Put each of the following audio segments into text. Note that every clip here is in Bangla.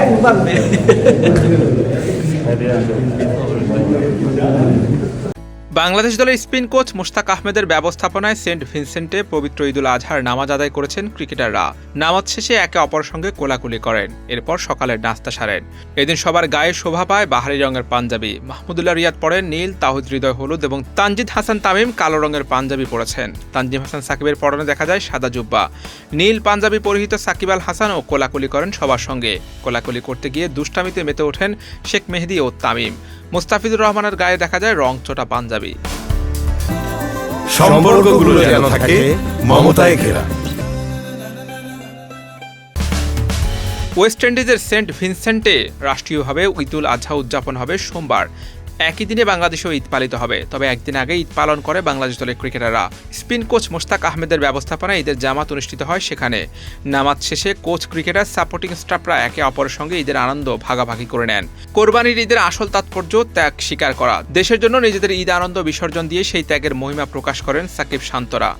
একবার বাংলাদেশ দলের স্পিন কোচ মুশতাক আহমেদের ব্যবস্থাপনায় সেন্ট ভিনসেন্টে পবিত্র ঈদুল আজহার নামাজ আদায় করেছেন ক্রিকেটাররা। নামাজ শেষে একে অপরের সঙ্গে কোলাকুলি করেন। এরপর সকালের নাস্তা সারেন। এদিন সবার গায়ে শোভা পায় বাহারি রঙের পাঞ্জাবি। মাহমুদুল্লাহ রিয়াদ পরেন নীল, তাহুদ হৃদয় হলুদ এবং তানজিদ হাসান তামিম কালো রঙের পাঞ্জাবি পরেছেন। তানজিম হাসান সাকিবের পরনে দেখা যায় সাদা জুব্বা। নীল পাঞ্জাবি পরিহিত সাকিব আল হাসান ও কোলাকুলি করেন সবার সঙ্গে। কোলাকুলি করতে গিয়ে দুষ্টামিতে মেতে ওঠেন শেখ মেহেদি ও তামিম। মুস্তাফিজুর রহমানের গায়ে দেখা যায় রং ছোটা পাঞ্জাবি। সম্পর্কগুলো যেন থাকে মমতায় ঘেরা। ওয়েস্ট ইন্ডিজের সেন্ট ভিনসেন্টে রাষ্ট্রীয়ভাবে ঈদুল আজহা উদযাপন হবে সোমবার। একই দিনে বাংলাদেশেও ঈদ পালিত হবে। তবে একদিন আগে ঈদ পালন করে বাংলাদেশ দলের ক্রিকেটাররা। স্পিন কোচ মোস্তাক আহমেদের ব্যবস্থাপনায় ঈদের জামাত অনুষ্ঠিত হয় সেখানে। নামাজ শেষে কোচ, ক্রিকেটার, সাপোর্টিং স্টাফরা একে অপরের সঙ্গে ঈদের আনন্দ ভাগাভাগি করে নেন। কোরবানির ঈদের আসল তাৎপর্য, ত্যাগ স্বীকার করা। দেশের জন্য নিজেদের ঈদ আনন্দ বিসর্জন দিয়ে সেই ত্যাগের মহিমা প্রকাশ করেন সাকিব শান্তরা।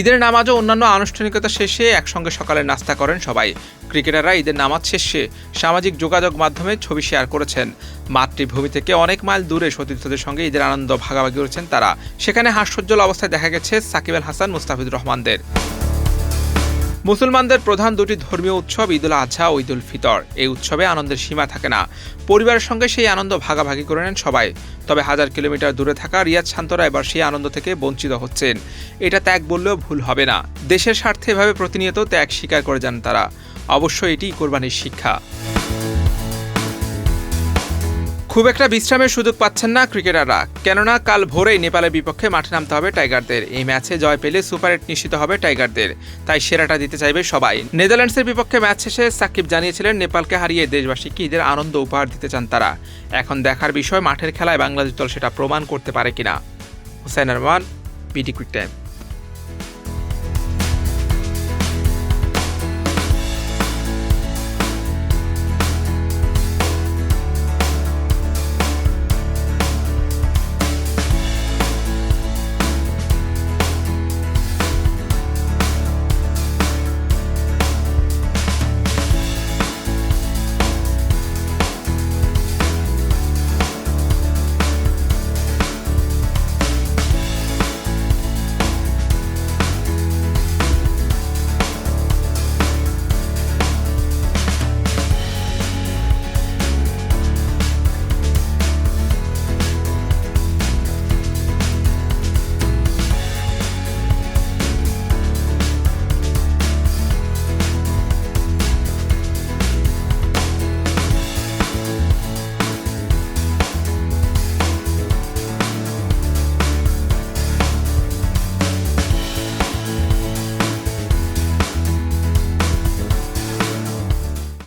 ঈদের নামাজ ও অন্যান্য আনুষ্ঠানিকতা শেষে একসঙ্গে সকালে নাস্তা করেন সবাই। ক্রিকেটাররা ঈদের নামাজ শেষে সামাজিক যোগাযোগ মাধ্যমে ছবি শেয়ার করেছেন। মাতৃভূমি থেকে অনেক মাইল দূরে সতীর্থদের সঙ্গে ঈদের আনন্দ ভাগাভাগি করেছেন তারা। সেখানে হাস্যোজ্জ্বল অবস্থায় দেখা গেছে সাকিব আল হাসান, মুস্তাফিজুর রহমানদের। মুসলমানদের প্রধান দুটি ধর্মীয় উৎসব ঈদুল আজহা ও ঈদুল ফিতর। এই উৎসবে আনন্দের সীমা থাকে না। পরিবারের সঙ্গে সেই আনন্দ ভাগাভাগি করে নেন সবাই। তবে হাজার কিলোমিটার দূরে থাকা রিয়াজ শান্তরা এবার সেই আনন্দ থেকে বঞ্চিত হচ্ছেন। এটা ত্যাগ বললেও ভুল হবে না। দেশের স্বার্থে এভাবে প্রতিনিয়ত ত্যাগ স্বীকার করে যান তারা। অবশ্য এটি কোরবানির শিক্ষা। খুব একটা বিশ্রামের সুযোগ পাচ্ছেন না ক্রিকেটাররা। কেননা, কাল ভোরেই নেপালের বিপক্ষে মাঠে নামতে হবে টাইগারদের। এই ম্যাচে জয় পেলে সুপার এইট নিশ্চিত হবে টাইগারদের। তাই সেরাটা দিতে চাইবে সবাই। নেদারল্যান্ডসের বিপক্ষে ম্যাচ শেষে সাকিব জানিয়েছিলেন, নেপালকে হারিয়ে দেশবাসীকে ঈদের আনন্দ উপহার দিতে চান তারা। এখন দেখার বিষয়, মাঠের খেলায় বাংলাদেশ দল সেটা প্রমাণ করতে পারে কিনা। Hussain Arman BD quick time.